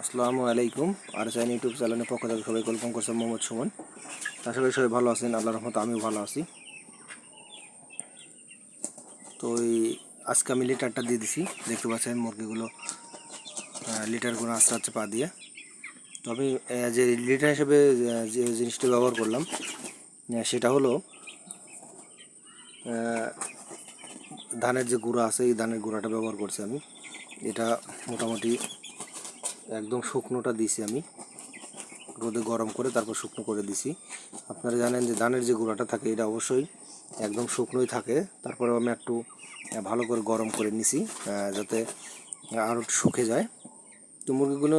আসসালামু আলাইকুম। আর চাইন ইউটিউব চ্যানেলের পক্ষ থেকে সবাই ওয়েলকাম করছে মোহাম্মদ সুমন। আশা করি সবাই ভালো আছেন আল্লাহ রহমত আমিও ভালো আছি। তো এই আজকে আমি লিটারটা দিয়ে দিছি দেখতে পাচ্ছেন মুরগিগুলো আহ, লিটারগুলো আস্তে আস্তে পা দিয়ে। তো আমি যে লিটার হিসেবে যে জিনিসটা ব্যবহার করলাম সেটা হলো ধানের যে গুঁড়া আছে এই ধানের গুঁড়াটা ব্যবহার করছি আমি। এটা মোটামুটি একদম শুকনোটা দিছি আমি। রোদে গরম করে তারপর শুকনো করে দিছি। আপনারা জানেন যে ধানের যে গুঁড়াটা থাকে, এটা অবশ্যই একদম শুকনোই থাকে। তারপরে আমি একটু ভালো করে গরম করে নিছি যাতে আরও শুকে যায়। তো মুরগিগুলো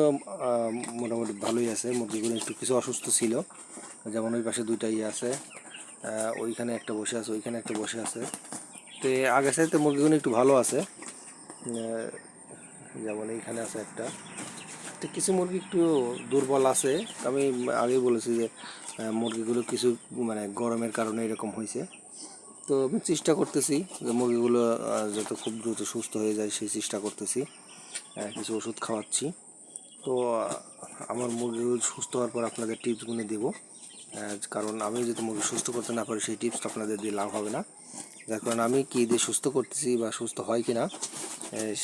মোটামুটি ভালোই আছে। মুরগিগুলো একটু কিছু অসুস্থ ছিল। যেমন ওই পাশে দুইটা ইয়ে আছে ওইখানে একটা বসে আছে, ওইখানে একটা বসে আছে। তো আগে সাথে মুরগিগুলো একটু ভালো আছে। যেমন এইখানে আছে একটা। তো কিছু মুরগি একটু দুর্বল আছে। আমি আগেই বলেছি যে মুরগিগুলো কিছু মানে গরমের কারণে এরকম হয়েছে। তো আমি চেষ্টা করতেছি যে মুরগিগুলো যত খুব দ্রুত সুস্থ হয়ে যায়, সেই চেষ্টা করতেছি। কিছু ওষুধ খাওয়াচ্ছি। তো আমার মুরগিগুলো সুস্থ হওয়ার পর আপনাদের টিপসগুলো দেবো। কারণ আমি যদি মুরগি সুস্থ করতে না পারি, সেই টিপসটা আপনাদের দিয়ে লাভ হবে না। যার কারণে আমি কী দিয়ে সুস্থ করতেছি বা সুস্থ হয় কি না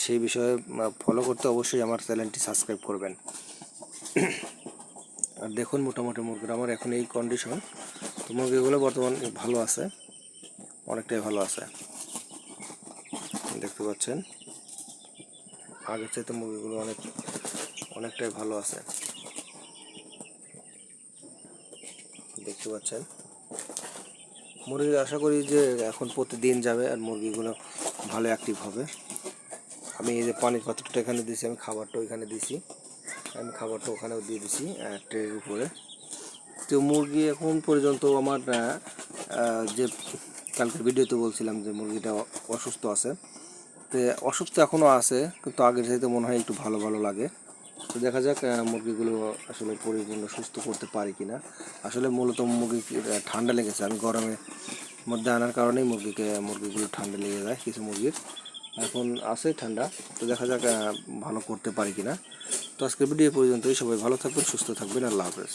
সেই বিষয়ে ফলো করতে অবশ্যই আমার চ্যানেলটি সাবস্ক্রাইব করবেন। আর দেখুন মোটামুটি মুরগির আমার এখন এই কন্ডিশন তো মুরগিগুলো বর্তমান ভালো আছে, অনেকটাই ভালো আছে। দেখতে পাচ্ছেন? আগের চাইতে মুরগিগুলো অনেক, অনেকটাই ভালো আছে। দেখতে পাচ্ছেন। মুরগি আশা করি যে এখন প্রতিদিন যাবে আর মুরগিগুলো ভালো অ্যাক্টিভ হবে। আমি এই যে পানির পাত্রটা এখানে দিয়েছি, আমি খাবারটা ওইখানে দিয়েছি। আমি খাবারটা ওখানেও দিয়ে দিছি ট্রের উপরে। তো মুরগি এখন পর্যন্ত আমার যে কালকের ভিডিওতে বলছিলাম যে মুরগিটা অসুস্থ আছে। তো অসুস্থ এখনও আছে, কিন্তু আগের চাইতে মনে হয় একটু ভালো ভালো লাগে। তো দেখা যাক মুরগিগুলো আসলে পরিপূর্ণ সুস্থ করতে পারি কি না আসলে মূলত মুরগি ঠান্ডা লেগেছে। আমি গরমে মধ্যে আনার কারণেই মুরগিকে, মুরগিগুলো ঠান্ডা লেগে যায়, কিছু মুরগির। এখন আছে ঠান্ডা, তো দেখা যাক ভালো করতে পারি কি না তো আজকের ভিডিও পর্যন্তই। সবাই ভালো থাকবেন, সুস্থ থাকবেন। আল্লাহ হাফেজ।